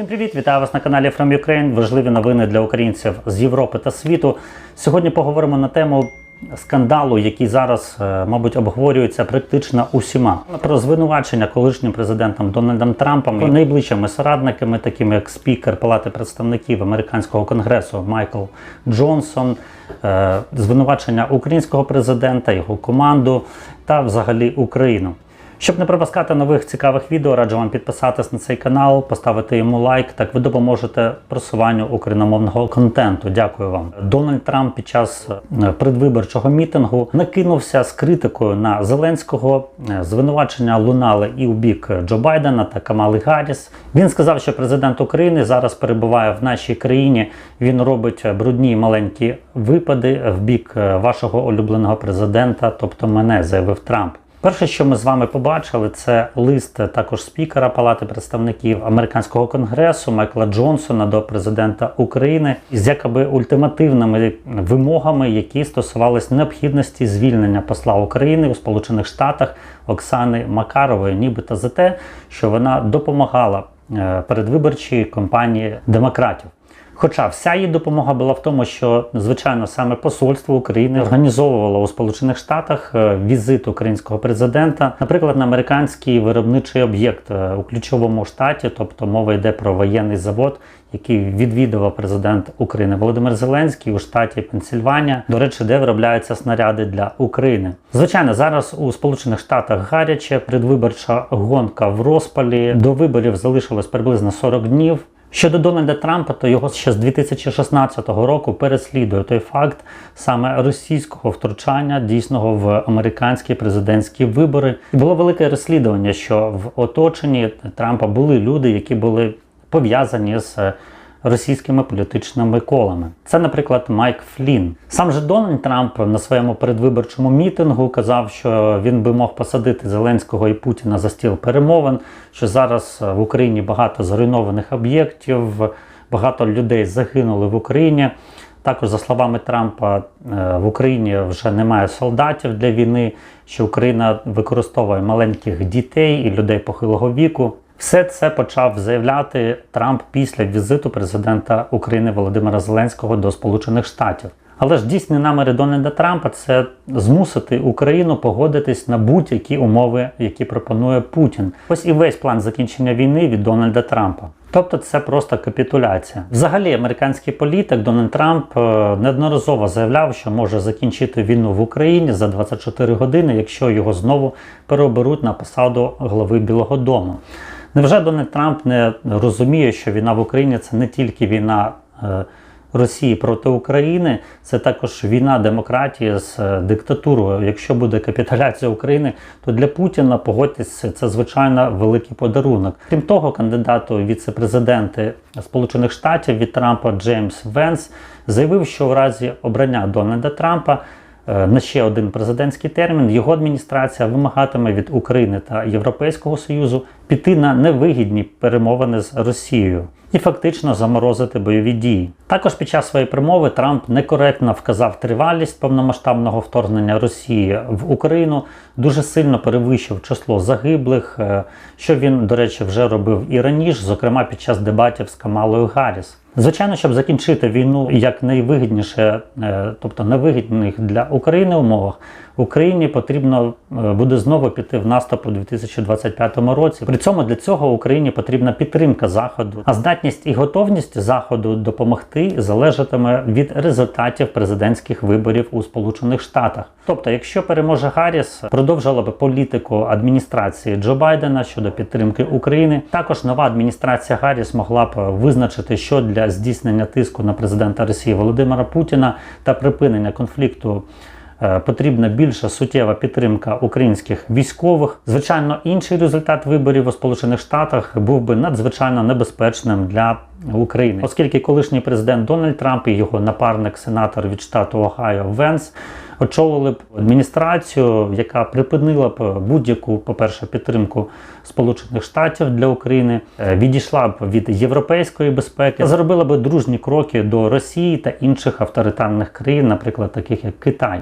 Всім привіт! Вітаю вас на каналі From Ukraine. Важливі новини для українців з Європи та світу. Сьогодні поговоримо на тему скандалу, який зараз, е, мабуть, обговорюється практично усіма. Про звинувачення колишнім президентом Дональдом Трампом і найближчими соратниками, такими як спікер Палати представників американського конгресу Майкл Джонсон, е, звинувачення українського президента, його команду та взагалі Україну. Щоб не пропускати нових цікавих відео, раджу вам підписатись на цей канал, поставити йому лайк. Так ви допоможете просуванню україномовного контенту. Дякую вам. Дональд Трамп під час е, предвиборчого мітингу накинувся з критикою на Зеленського. Е, Звинувачення лунали і у бік Джо Байдена та Камали Гарріс. Він сказав, що президент України зараз перебуває в нашій країні. Він робить брудні маленькі випади в бік е, вашого улюбленого президента, тобто мене, заявив Трамп. Перше, що ми з вами побачили, це лист також спікера Палати представників американського конгресу Майкла Джонсона до президента України з якоби ультимативними вимогами, які стосувались необхідності звільнення посла України у Сполучених Штатах Оксани Макарової, нібито за те, що вона допомагала е, передвиборчій кампанії демократів. Хоча вся її допомога була в тому, що звичайно саме посольство України організовувало у Сполучених Штатах е, візит українського президента, наприклад, на американський виробничий об'єкт е, у ключовому штаті, тобто мова йде про воєнний завод, який відвідував президент України Володимир Зеленський у штаті Пенсільванія, до речі, де виробляються снаряди для України. Звичайно, зараз у Сполучених Штатах гаряче предвиборча гонка в розпалі. До виборів залишилось приблизно 40 днів. Щодо Дональда Трампа, то його ще з 2016 року переслідує той факт саме російського втручання дійсного в американські президентські вибори. І було велике розслідування, що в оточенні Трампа були люди, які були пов'язані з російськими політичними колами. Це, наприклад, Майк Флін. Сам же Дональд Трамп на своєму передвиборчому мітингу казав, що він би мог посадити Зеленського і Путіна за стіл перемовин, що зараз в Україні багато зруйнованих об'єктів, багато людей загинули в Україні. Також, за словами Трампа, е, в Україні вже немає солдатів для війни, що Україна використовує маленьких дітей і людей похилого віку. Все це почав заявляти Трамп після візиту президента України Володимира Зеленського до Сполучених Штатів. Але ж дійсні наміри Дональда Трампа це змусити Україну погодитись на будь-які умови, які пропонує Путін. Ось і весь план закінчення війни від Дональда Трампа. Тобто це просто капітуляція. Взагалі, американський політик Дональд Трамп е, неодноразово заявляв, що може закінчити війну в Україні за 24 години, якщо його знову переоберуть на посаду глави Білого Дому. Невже Дональд Трамп не розуміє, що війна в Україні це не тільки війна е, Росії проти України, це також війна демократії з е, диктатурою. Якщо буде капітуляція України, то для Путіна погодьтесь, це звичайно великий подарунок. Крім того, кандидату віце-президенти Сполучених Штатів від Трампа Джеймс Венс заявив, що в разі обрання Дональда Трампа. Е, На ще один президентський термін його адміністрація вимагатиме від України та Європейського Союзу піти на невигідні перемовини з Росією і фактично заморозити бойові дії. Також під час своєї промови Трамп некоректно вказав тривалість повномасштабного вторгнення Росії в Україну, дуже сильно перевищив число загиблих, е, що він, до речі, вже робив і раніше, зокрема під час дебатів з Камалою Гарріс. Звичайно, щоб закінчити війну як найвигідніше, е, тобто невигідних для України умовах, Україні потрібно е, буде знову піти в наступ у 2025 році. При цьому для цього Україні потрібна підтримка Заходу, а здатність і готовність Заходу допомогти залежатиме від результатів президентських виборів у Сполучених Штатах. Тобто, якщо переможе Гарріс, продовжила би політику адміністрації Джо Байдена щодо підтримки України. Також нова адміністрація Гарріс могла б визначити, що для здійснення тиску на президента Росії Володимира Путіна та припинення конфлікту. е, Потрібна більша суттєва підтримка українських військових. Звичайно, інший результат виборів у Сполучених Штатах був би надзвичайно небезпечним для України, оскільки колишній президент Дональд Трамп і його напарник, сенатор від штату Огайо Венс очолили б адміністрацію, яка припинила б будь-яку, по-перше, підтримку Сполучених Штатів для України, е, відійшла б від європейської безпеки, зробила би дружні кроки до Росії та інших авторитарних країн, наприклад, таких як Китай,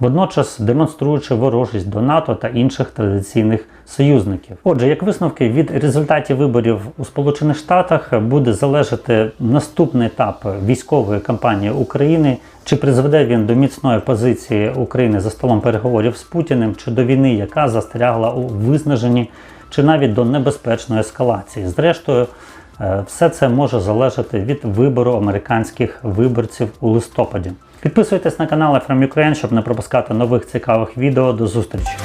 водночас демонструючи ворожість до НАТО та інших традиційних союзників. Отже, як висновки від результатів виборів у Сполучених Штатах буде залежати наступний етап військової кампанії України. Чи призведе він до міцної позиції України за столом переговорів з Путіним, чи до війни, яка застрягла у виснаженні, чи навіть до небезпечної ескалації? Зрештою, е, все це може залежати від вибору американських виборців у листопаді. Підписуйтесь на канал From Ukraine, щоб не пропускати нових цікавих відео. До зустрічі!